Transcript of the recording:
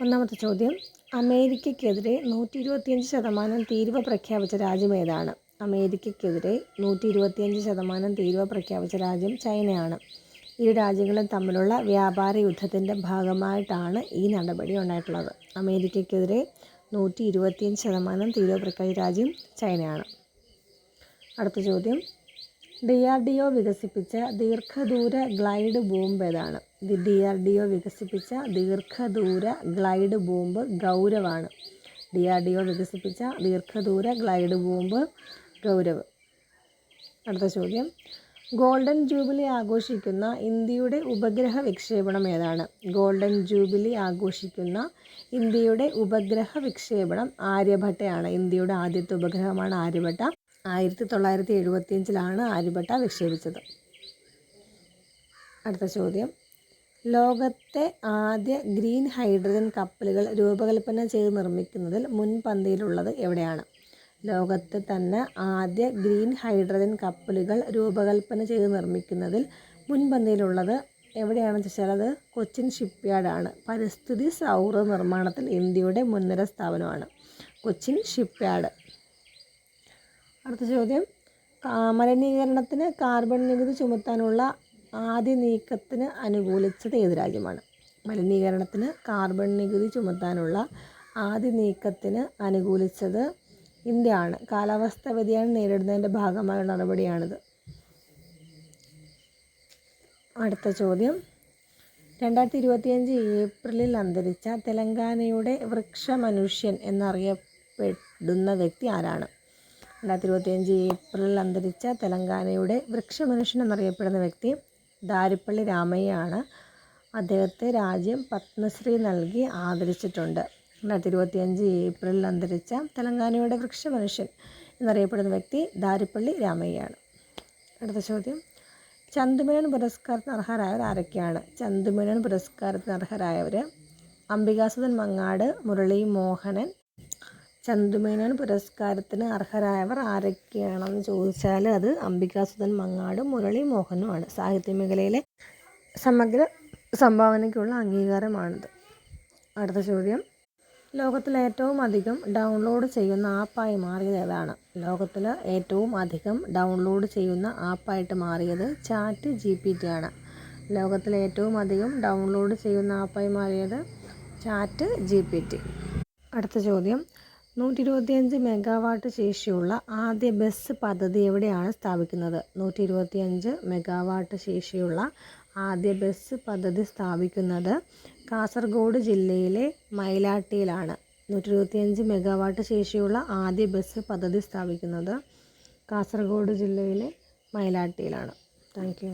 ഒന്നാമത്തെ ചോദ്യം. അമേരിക്കയ്ക്കെതിരെ നൂറ്റി ഇരുപത്തിയഞ്ച് ശതമാനം തീരുവ പ്രഖ്യാപിച്ച രാജ്യം ഏതാണ്? അമേരിക്കയ്ക്കെതിരെ നൂറ്റി ഇരുപത്തിയഞ്ച് ശതമാനം തീരുവ പ്രഖ്യാപിച്ച രാജ്യം ചൈനയാണ്. ഇരു രാജ്യങ്ങളും തമ്മിലുള്ള വ്യാപാര യുദ്ധത്തിന്റെ ഭാഗമായിട്ടാണ് ഈ നടപടി ഉണ്ടായിട്ടുള്ളത്. അമേരിക്കയ്ക്കെതിരെ നൂറ്റി ഇരുപത്തിയഞ്ച് ശതമാനം തീരുവ പ്രഖ്യാപിച്ച രാജ്യം ചൈനയാണ്. അടുത്ത ചോദ്യം. ഡി ആർ ഡി ഒ വികസിപ്പിച്ച ദീർഘദൂര ഗ്ലൈഡ് ബോംബ് ഏതാണ്? ഡി ആർ ഡി ഒ വികസിപ്പിച്ച ദീർഘദൂര ഗ്ലൈഡ് ബോംബ് ഗൗരവാണ്. ഡി ആർ ഡി ഒ വികസിപ്പിച്ച ദീർഘദൂര ഗ്ലൈഡ് ബോംബ് ഗൗരവ്. അടുത്ത ചോദ്യം. ഗോൾഡൻ ജൂബിലി ആഘോഷിക്കുന്ന ഇന്ത്യയുടെ ഉപഗ്രഹ വിക്ഷേപണം ഏതാണ്? ഗോൾഡൻ ജൂബിലി ആഘോഷിക്കുന്ന ഇന്ത്യയുടെ ഉപഗ്രഹ വിക്ഷേപണം ആര്യഭട്ടയാണ്. ഇന്ത്യയുടെ ആദ്യത്തെ ഉപഗ്രഹമാണ് ആര്യഭട്ട. ആയിരത്തി തൊള്ളായിരത്തി എഴുപത്തിയഞ്ചിലാണ് ആര്യഭട്ട വിക്ഷേപിച്ചത് അടുത്ത ചോദ്യം. ലോകത്തെ ആദ്യ ഗ്രീൻ ഹൈഡ്രജൻ കപ്പലുകൾ രൂപകൽപ്പന ചെയ്ത് നിർമ്മിക്കുന്നതിൽ മുൻപന്തിയിലുള്ളത് എവിടെയാണ്? ലോകത്ത് തന്നെ ആദ്യ ഗ്രീൻ ഹൈഡ്രജൻ കപ്പലുകൾ രൂപകൽപ്പന ചെയ്ത് നിർമ്മിക്കുന്നതിൽ മുൻപന്തിയിലുള്ളത് എവിടെയാണെന്ന് ചോദിച്ചാൽ അത് കൊച്ചിൻ ഷിപ്പ്യാർഡാണ്. പരിസ്ഥിതി സൗഹൃദ നിർമ്മാണത്തിൽ ഇന്ത്യയുടെ മുൻനിര സ്ഥാപനമാണ് കൊച്ചിൻ ഷിപ്പ്യാർഡ്. അടുത്ത ചോദ്യം. മലിനീകരണത്തിന് കാർബൺ നികുതി ചുമത്താനുള്ള ആദ്യ നീക്കത്തിന് അനുകൂലിച്ചത് ഏത് രാജ്യമാണ്? മലിനീകരണത്തിന് കാർബൺ നികുതി ചുമത്താനുള്ള ആദ്യ നീക്കത്തിന് അനുകൂലിച്ചത് ഇന്ത്യ ആണ് കാലാവസ്ഥാ വ്യതിയാനം നേരിടുന്നതിന്റെ ഭാഗമായ നടപടിയാണിത്. അടുത്ത ചോദ്യം. രണ്ടായിരത്തി ഇരുപത്തിയഞ്ച് ഏപ്രിലിൽ അന്തരിച്ച തെലങ്കാനയുടെ വൃക്ഷമനുഷ്യൻ എന്നറിയപ്പെടുന്ന വ്യക്തി ആരാണ്? രണ്ടായിരത്തി ഇരുപത്തിയഞ്ച് ഏപ്രിലിൽ അന്തരിച്ച തെലങ്കാനയുടെ വൃക്ഷമനുഷ്യൻ എന്നറിയപ്പെടുന്ന വ്യക്തി ദാരിപ്പള്ളി രാമയ്യാണ്. അദ്ദേഹത്തെ രാജ്യം പത്മശ്രീ നൽകി ആദരിച്ചിട്ടുണ്ട്. രണ്ടായിരത്തി ഇരുപത്തിയഞ്ച് ഏപ്രിലിൽ അന്തരിച്ച തെലങ്കാനയുടെ വൃക്ഷമനുഷ്യൻ എന്നറിയപ്പെടുന്ന വ്യക്തി ദാരിപ്പള്ളി രാമയ്യാണ്. അടുത്ത ചോദ്യം. ചന്തുമേനോൻ പുരസ്കാരത്തിന് അർഹരായവർ ആരൊക്കെയാണ്? ചന്തുമേനോൻ പുരസ്കാരത്തിന് അർഹരായവർ അംബികാസുധൻ മങ്ങാട് മുരളി മോഹനൻ ചന്തുമേനോൻ പുരസ്കാരത്തിന് അർഹരായവർ ആരൊക്കെയാണെന്ന് ചോദിച്ചാൽ അത് അംബികാസുധൻ മങ്ങാടും മുരളി മോഹനുമാണ് സാഹിത്യ മേഖലയിലെ സമഗ്ര സംഭാവനയ്ക്കുള്ള അംഗീകാരമാണിത്. അടുത്ത ചോദ്യം. ലോകത്തിൽ ഏറ്റവും അധികം ഡൗൺലോഡ് ചെയ്യുന്ന ആപ്പായി മാറിയത് ഏതാണ്? ലോകത്തിൽ ഏറ്റവും അധികം ഡൗൺലോഡ് ചെയ്യുന്ന ആപ്പായിട്ട് മാറിയത് ചാറ്റ് ജി പി ടി ആണ്. ലോകത്തിൽ ഏറ്റവും അധികം ഡൗൺലോഡ് ചെയ്യുന്ന ആപ്പായി മാറിയത് ചാറ്റ് ജി പി ടി അടുത്ത ചോദ്യം. നൂറ്റി ഇരുപത്തിയഞ്ച് മെഗാവാട്ട് ശേഷിയുള്ള ആദ്യ ബസ് പദ്ധതി എവിടെയാണ് സ്ഥാപിക്കുന്നത്? നൂറ്റി ഇരുപത്തിയഞ്ച് മെഗാവാട്ട് ശേഷിയുള്ള ആദ്യ ബസ് പദ്ധതി സ്ഥാപിക്കുന്നത് കാസർഗോഡ് ജില്ലയിലെ മൈലാട്ടിയിലാണ്. നൂറ്റി ഇരുപത്തിയഞ്ച് മെഗാവാട്ട് ശേഷിയുള്ള ആദ്യ ബസ് പദ്ധതി സ്ഥാപിക്കുന്നത് കാസർഗോഡ് ജില്ലയിലെ മൈലാട്ടിയിലാണ്. താങ്ക്